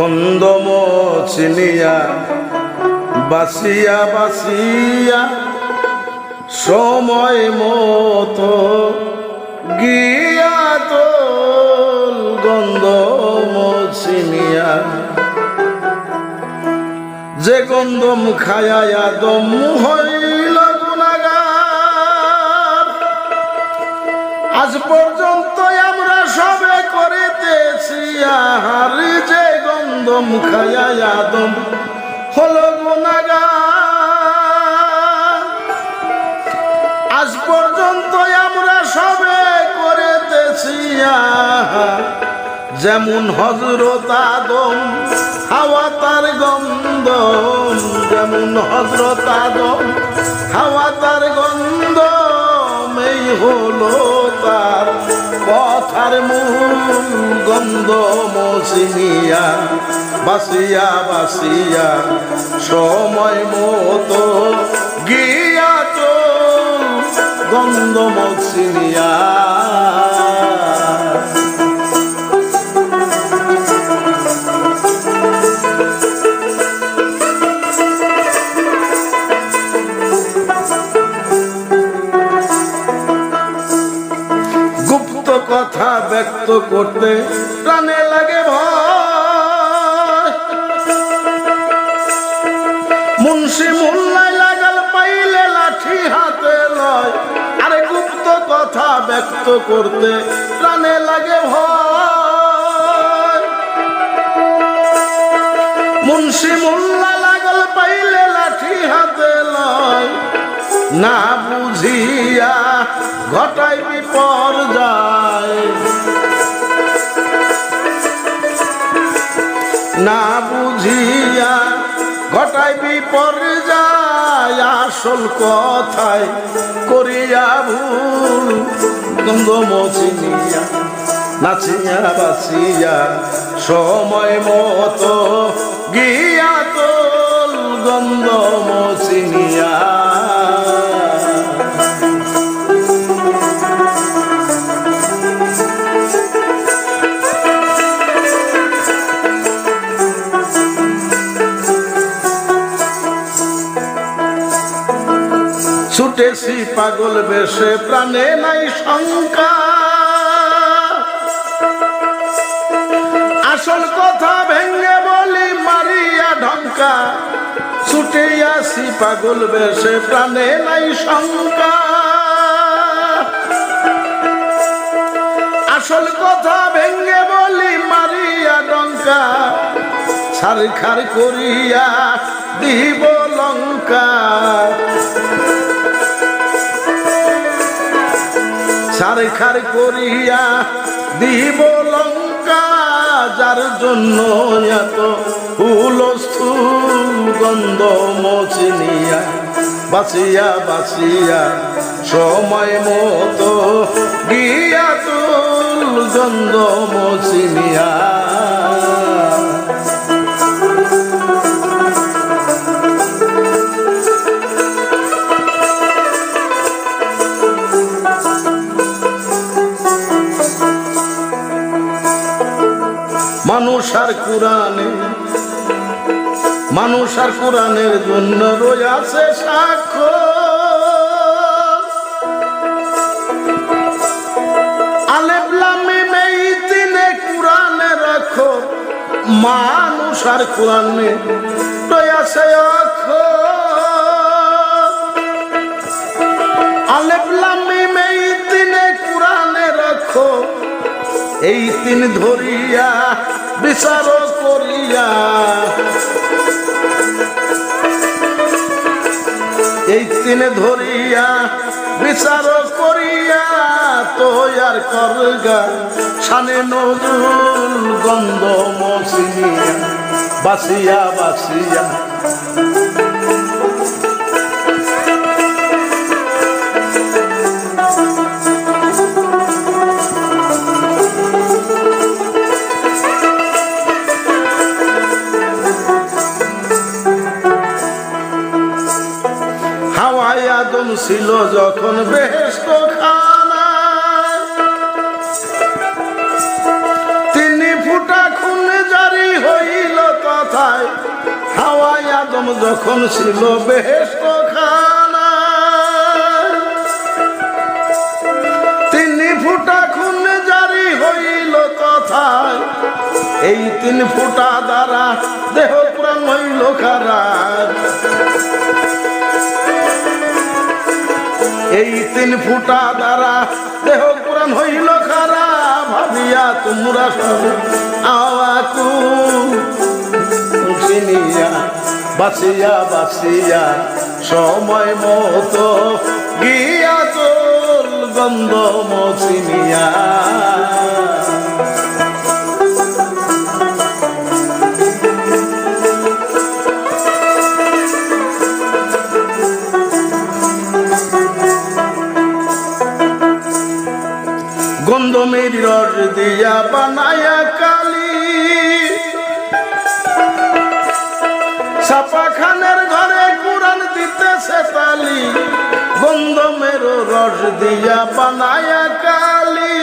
গন্ধম চিনিয়া বাসিয়া বাসিয়া সময় মতো গিয়া তোল গন্ধম চিনিয়া যে গন্ধম খায়া দম হইল গুনাগার আজ পর্যন্ত আমরা সবে করিতেছি আহার যে গন্ধম খায়া দম হলো আজ পর্যন্ত আমরা সবে করিতেছি যেমন হজরত আদম, হাওয়া তার গন্ধ যেমন হজরত আদম, হাওয়া তার গন্ধ এই হলো তার কথার মূল গন্ধ মসিনিয়া বাসিয়া বাসিয়া সময় মতো গিয়া তো গন্ধ মসিনিয়া ব্যক্ত করতে প্রাণে লাগে ভয়। মুন্সি মুল্লাই লাগাল পাইলে লাঠি হাতে লয়। আরে গুপ্ত কথা ব্যক্ত করতে প্রাণে লাগে ভয়। মুন্সি মুল্লা লাগল পাইলে লাঠি হাতে লয়। না বুঝিয়া ঘটাই বিপর না বুঝিয়া ঘটাই বিপর্যায় আসল কথায় করিয়া ভুল। গন্ধ মচিনিয়া, নাচিয়া বাঁচিয়া সময় মতো গিয়া ছুটেছি পাগল বেশে প্রাণে নাই শঙ্কা। আসল কথা ভেঙে বলি মারিয়া ঢঙ্কা, ছুটে আসি পাগল বেশে প্রাণে নাই শঙ্কা। আসল কথা ভেঙে বলি মারিয়া ডঙ্কা ছাড় খার করিয়া দিব লঙ্কা। সারে খার করিয়া দিব লঙ্কা, যার জন্য এত গন্ধ মচিনিয়া বাসিয়া বাসিয়া সময় মতো গিয়া তুল গন্ধ মচিনিয়া মানুষ আর কোরআনের জন্য সাক্ষ্য। আলেবলামি মেই তিনে কোরআনে রাখো। মানুষ আর কোরআনে রয়েছে এই তিন ধরিয়া বিচার করিয়া এই তিনে ধরিয়া বিচার করিয়া তোয়ার করগা সানে নজুল গন্ধ মসিয়া বাসিয়া বাসিয়া ছিল যখন বেহেস্ত তিনি ফুটা খুন জারি হইল আদম যখন ছিল বেহেস্ত তিনি ফুটা খুন জারি হইল তথায় এই তিন ফুটা দ্বারা দেহ প্রাণ হইল খারাপ এই তিন ফুটা দ্বারা দেহ পুরাণ হইল খারা, ভাবিয়া তোমরা সব আওয়াকু। চিনিয়া বাসিয়া বাসিয়া সময় মতো গিয়া তোল গন্ধ মচিনিয়া। গন্ধমের দিয়া বানায়া কালি। ছাপা খানের ঘরে কোরআন দিতেছে তালি। গন্ধমের রস দিয়া বানায়া কালি।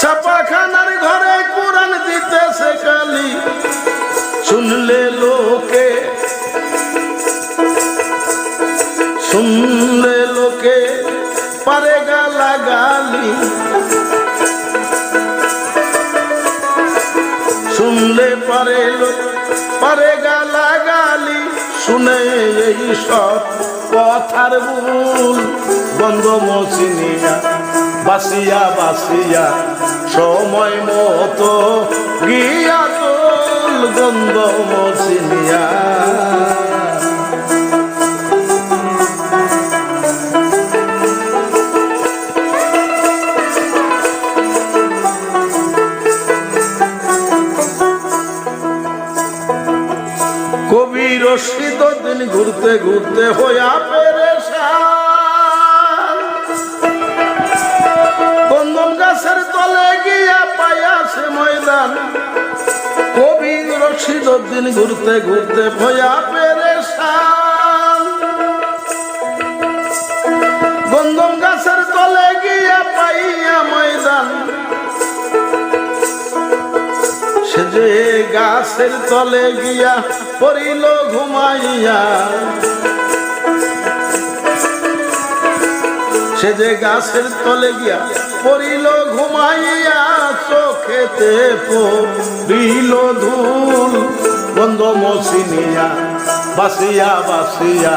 ছাপা খানার ঘরে কোরআন দিতেছে কালি। শুনলে লোকে শুনলে লোকে পারে গালা গালি। শুনলে পারে পারে গালা গালি শুনে এই সব কথার ভুল। বন্ধ মচিনিয়া বাসিয়া বাসিয়া সময় মতো গিয়া তোল। গন্ধ মচিনিয়া ঘুরতে ঘুরতে হইয়া পেরেশান। বন্ধন গাছের তলে গিয়া পাইয়াছে ময়দান। কবি রশিদ দিন ঘুরতে ঘুরতে হইয়া পেরেশান। গন্ধম গাছের তলে গিয়া পাইয়া ময়দান। সে যে গাছের তলে গিয়া পড়িল ঘুমাইয়া। সে যে গাছের তলে গিয়া পড়িল ঘুমাইয়া, চোখেতে পড়িল ধুল। বন্ধ মসিনিয়া বাসিয়া বাসিয়া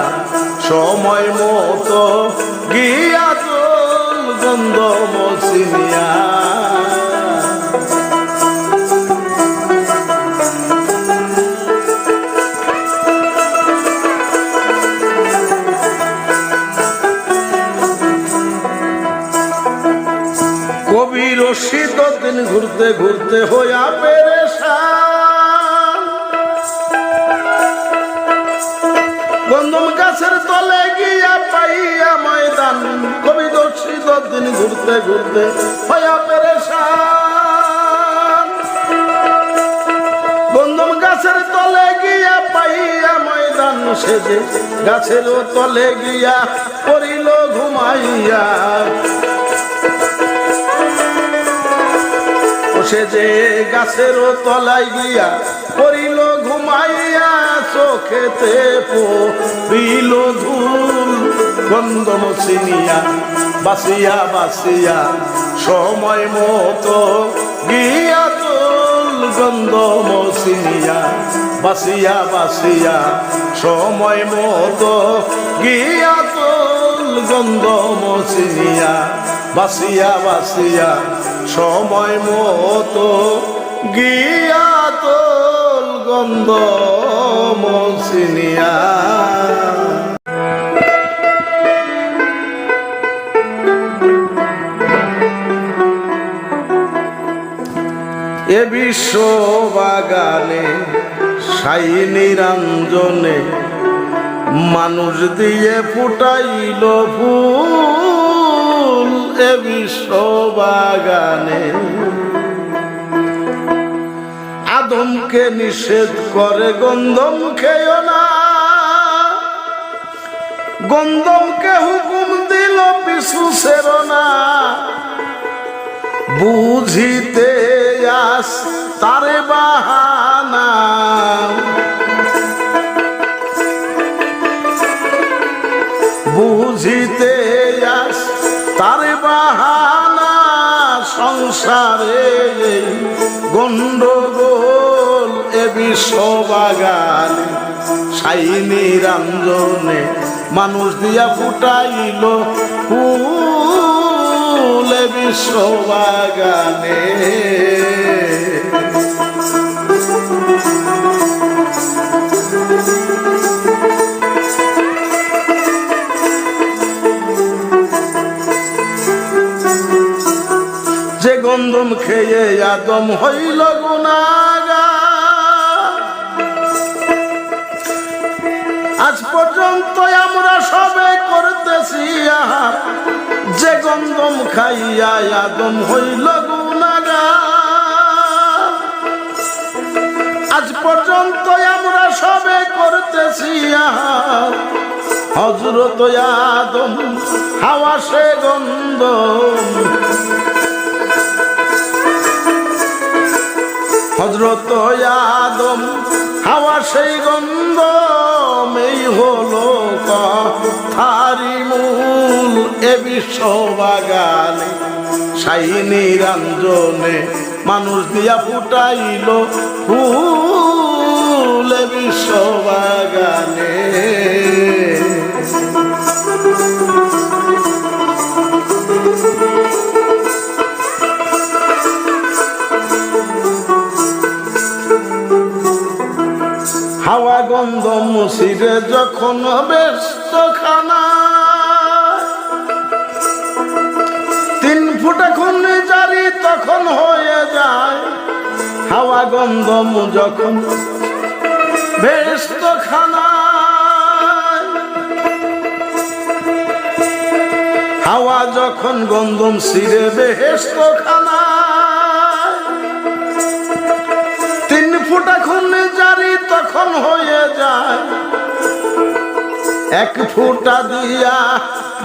সময় মতো গিয়া তোল গন্ধ মসিনিয়া। রশিদ দিন ঘুরতে ঘুরতে হইয়া পেরেশান। গন্ধম গাছের তলে গিয়া পাইয়া ময়দান, কবি রশিদ দিন ঘুরতে ঘুরতে হইয়া পেরেশান। গন্ধম গাছের তলে গিয়া পাইয়া ময়দান সেজে গাছের তলে গিয়া পড়িল ঘুমাইয়া। বসে যে গাছের তলায় গিয়া পড়িল, ঘুমাইয়া চোখেতে পড়িল ধুল, গন্ধম চিনিয়া বাসিয়া বাসিয়া সময় মতো গিয়া তুল গন্ধম চিনিয়া বাসিয়া বাসিয়া সময় মতো গিয়া তুল গন্ধম চিনিয়া বাসিয়া বাসিয়া সময় মতো গিয়া তোল গন্ধ মসিনিয়া এ বিশ্ব বাগানে সাই নিরঞ্জনে মানুষ দিয়ে ফুটাইল ফুল। এ বিশ্ব বাগানে আদমকে নিষেধ করে গন্ধম খেয় না। গন্ধমকে হুকুম দিল, পিছু না। বুঝিতে আস তারে বাহানা। বুঝিতে এই গন্ডগোল এ বিশ্ববাগান সাইনি নিরঞ্জনে মানুষ দিয়া ফুটাইল ফুল বিশ্ববাগানে। আদম হইল আজ পর্যন্ত আমরা সবে করতেছি আহার। যে গন্ধম খাইয়া আদম হইল আজ পর্যন্ত আমরা সবে করতেছি আহার। হজরত আদম হাওয়া সে গন্ধম হজরত আদম হাওয়া সেই গন্ধ এই হলো কথারি মূল এ বিশ্ববাগানে। সাইনি রঞ্জনে মানুষ দিয়া ফুটাইল ফুল এ বিশ্ববাগানে। মুসিরে যখন ব্যস্ত খানা তিন ফুটা খুন জারি তখন হয়ে যায়। হাওয়া গন্ধ মু যখন ব্যস্ত খানা হাওয়া যখন গন্ধম সিরে বেহেস্ত খানা তখন হয়ে যায়, এক ফুটা দিয়া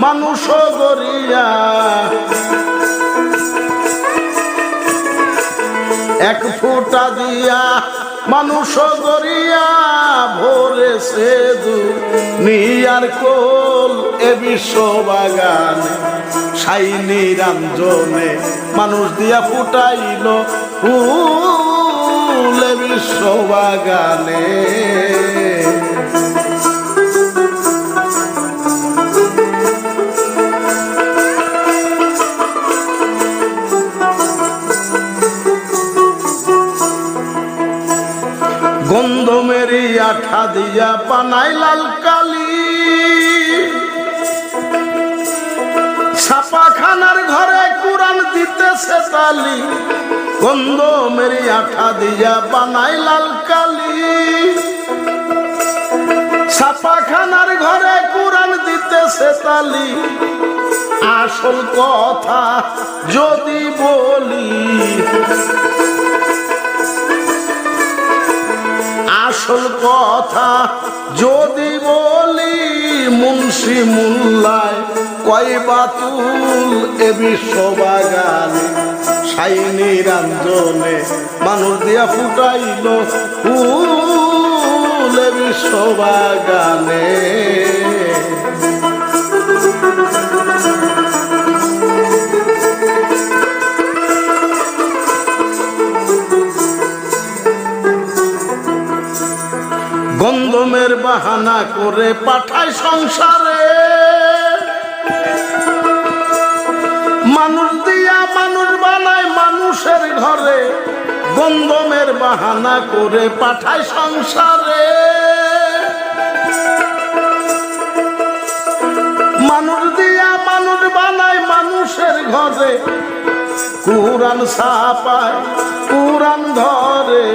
মানুষ গরিয়া এক ফুটা দিয়া মানুষ গরিয়া ভোরে সে নিয়ার কোল এ বিশ্ববাগানে। সাইনি রাঞ্জনে মানুষ দিয়া ফুটাইল ফুল। গন্ধ গন্ধমেরি আঠা দিয়া পানাই লাল দিতেছে তালি গন্ধমেরি আঠা দিয়া বানাই লাল কালি ছাপাখানার ঘরে কোরআন দিতেছে তালি। আসল কথা যদি বলি, আসল কথা যদি বলি, মুন্সি মুল্লায় কয় বাতুল এ বিশ্ববাগানে। সাইনি রাঞ্জনে মানুষ দিয়া ফুটাইল ফুল এ বিশ্ববাগানে গন্ধমের বাহানা করে পাঠায় সংসারে। মানুষ মানুষের ঘরে গন্ধমের বাহানা করে পাঠায় সংসারে। মানুষ দিয়া মানুষ বানায় মানুষের ঘরে কুরান সাপায় কুরান ধরে।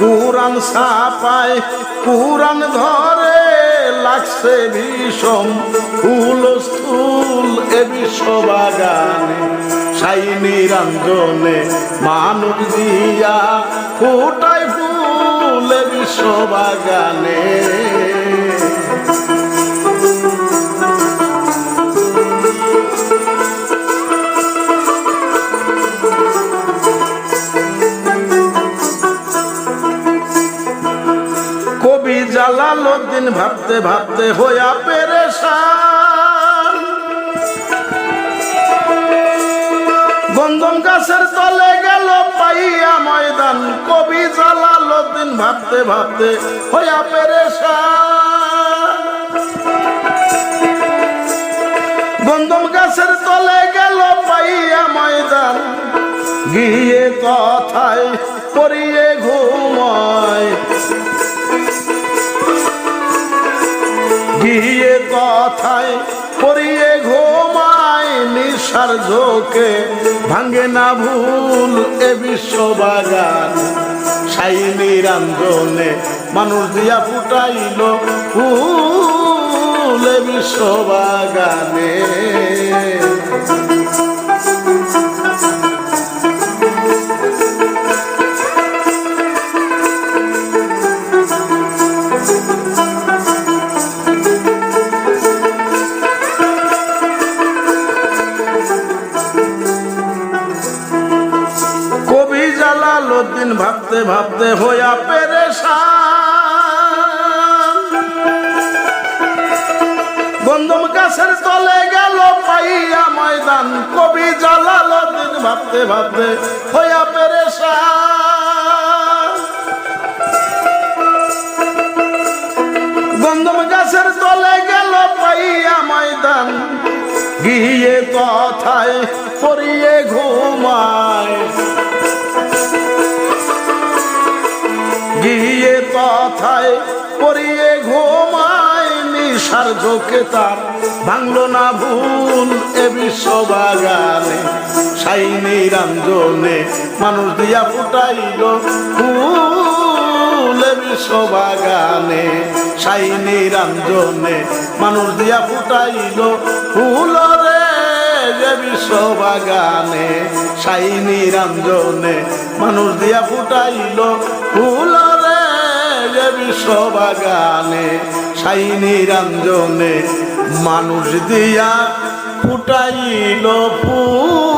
কুরান সাপায় কুরান ধরে। লাগছে ভীষণ ফুল স্থুল এ বিশ্ববাগানে। সাইনি রঞ্জনে মানুষ দিয়া ফুটায় ফুল এ বিশ্ববাগানে। জালালউদ্দিন ভাবতে ভাবতে হইয়া পেরেশান। গন্ধম গাছের তলে গেল, পাইয়া ময়দান। কবি জালালউদ্দিন ভাবতে ভাবতে হইয়া পেরেশান। গন্ধম গাছের তলে গেল, পাইয়া ময়দান। গিয়ে কথায় পড়িয়ে ঘুমায় কথায় পড়িয়ে ঘুমায় নিশার ঝোঁকে ভাঙ্গে না ভুল এ বিশ্ব বিশ্ববাগান। সাই নিরঞ্জনে মানুষ দিয়া ফুটাইল ফুল এ বিশ্ববাগানে। ভাবতে হইয়া পেরেশান। গন্ধম গাছের তলে গেল পাইয়া ময়দান। কবি জালালউদ্দিন ভাবতে ভাবতে কথায় পড়িয়ে ঘুমায় নিশার ঝোঁকে তার। ভাঙলো না ভুল এ বিশ্ববাগানে সাইনি রাঞ্জনে মানুষ দিয়া ফুটাইল ফুল এ বিশ্ববাগানে সাইনি রাঞ্জনে মানুষ দিয়া ফুটাইল ফুল রে যে বিশ্ববাগানে সাইনি রাঞ্জনে মানুষ দিয়া ফুটাইল ফুল রে যে বিশ্ববাগানে সাইনি রাঞ্জনে মানুষ দিয়া ফুটাইল ফুল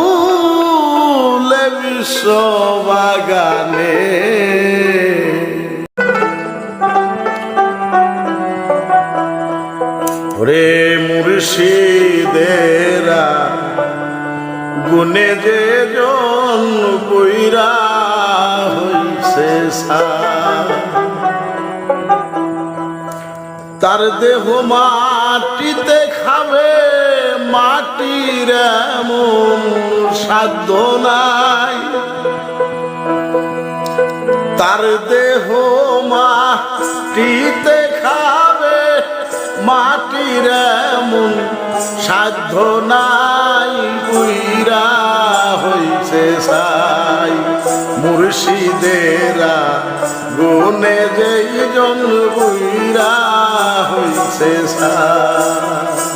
বিশ্ববাগানে রে মুর্শিদেরা, গুনে যে জন কইরা হইছে সার। তার দেহ মাটিতে খাবে মাটির এমন সাধ্য নাই। তার দেহ মাটিতে খাবে মাটির মন সাধ্য নাই বুইরা হইছে সাই মুর্শিদেরা গুনে যেই জন বুইরা হইছে সাই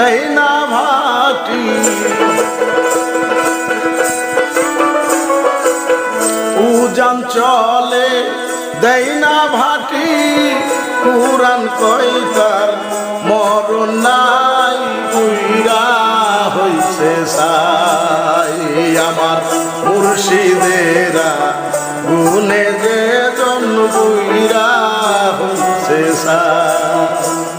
দেয় ভাটি। উজান চলে না ভাটি। পুরাণ কই তার মরণ নাই উইরা হইছে সাই। আমার মুর্শিদেরা গুনে যে জন বুইরা হইছে সাই।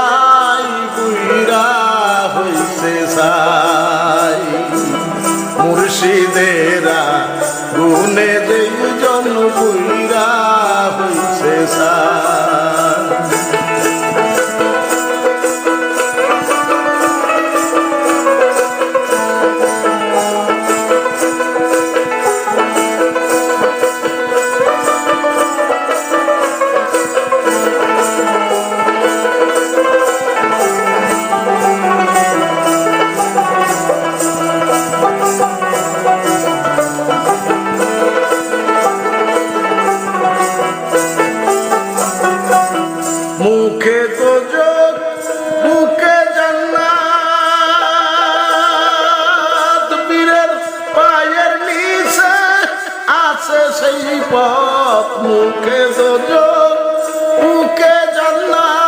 পাই বুইরা হইছে সাই। মুর্শিদেরা গুনে দেই জন বুইরা হইছে সাই। সেই পথ মুখে বুকে জান্নাত।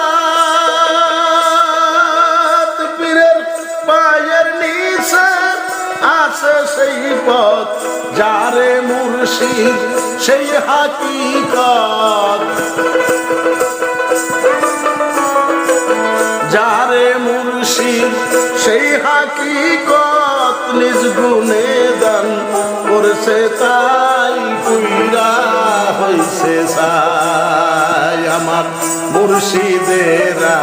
বীরের পায়ের নিচে আছে সেই পথ, যারে মুর্শিদ সেই হাকিকত। যারে মুর্শিদ সেই হাকিকত, নিজ গুণে দান করছে পুইরা হইছে সাই আমার মুর্শিদেরা।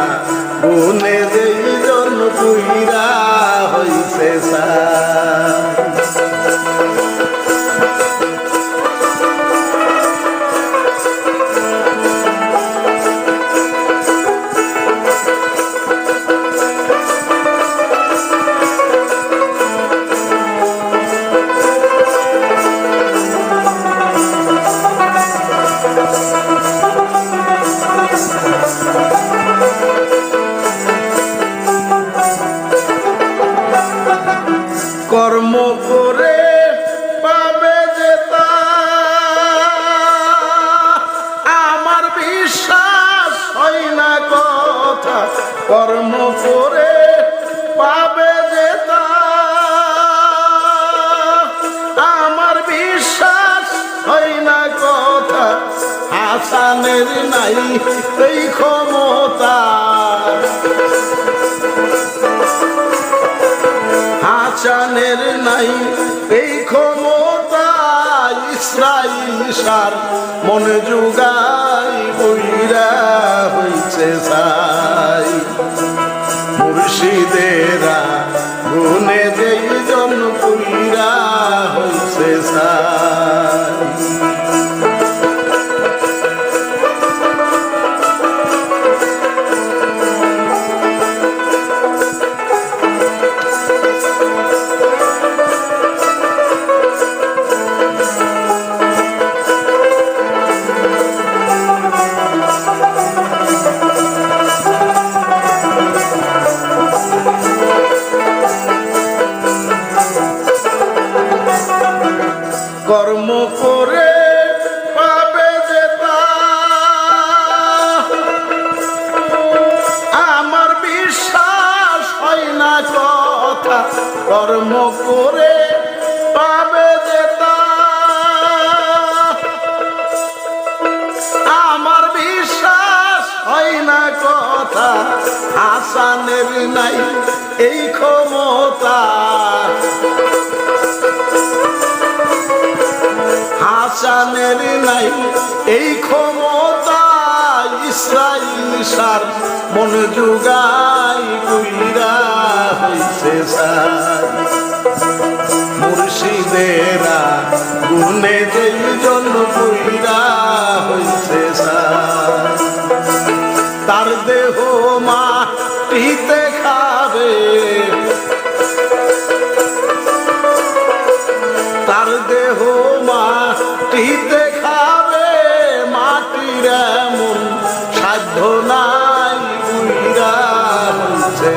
গুনে যেই জন পুইরা হইতে সাই হাসানের নাই এই ক্ষমতা। হাসানের নাই এই ক্ষমতা, ইসরাইল সার মনে যুগাই বইরা হইছে সাই মুর্শিদেরা গুনে হাসানের নাই। এই ক্ষমতা ইসরাইল সার মন যুগাই কইরা হইছে সার মুর্শিদেরা গুনে যেই জন কইরা হইছে সার তার দেহ মাটিতে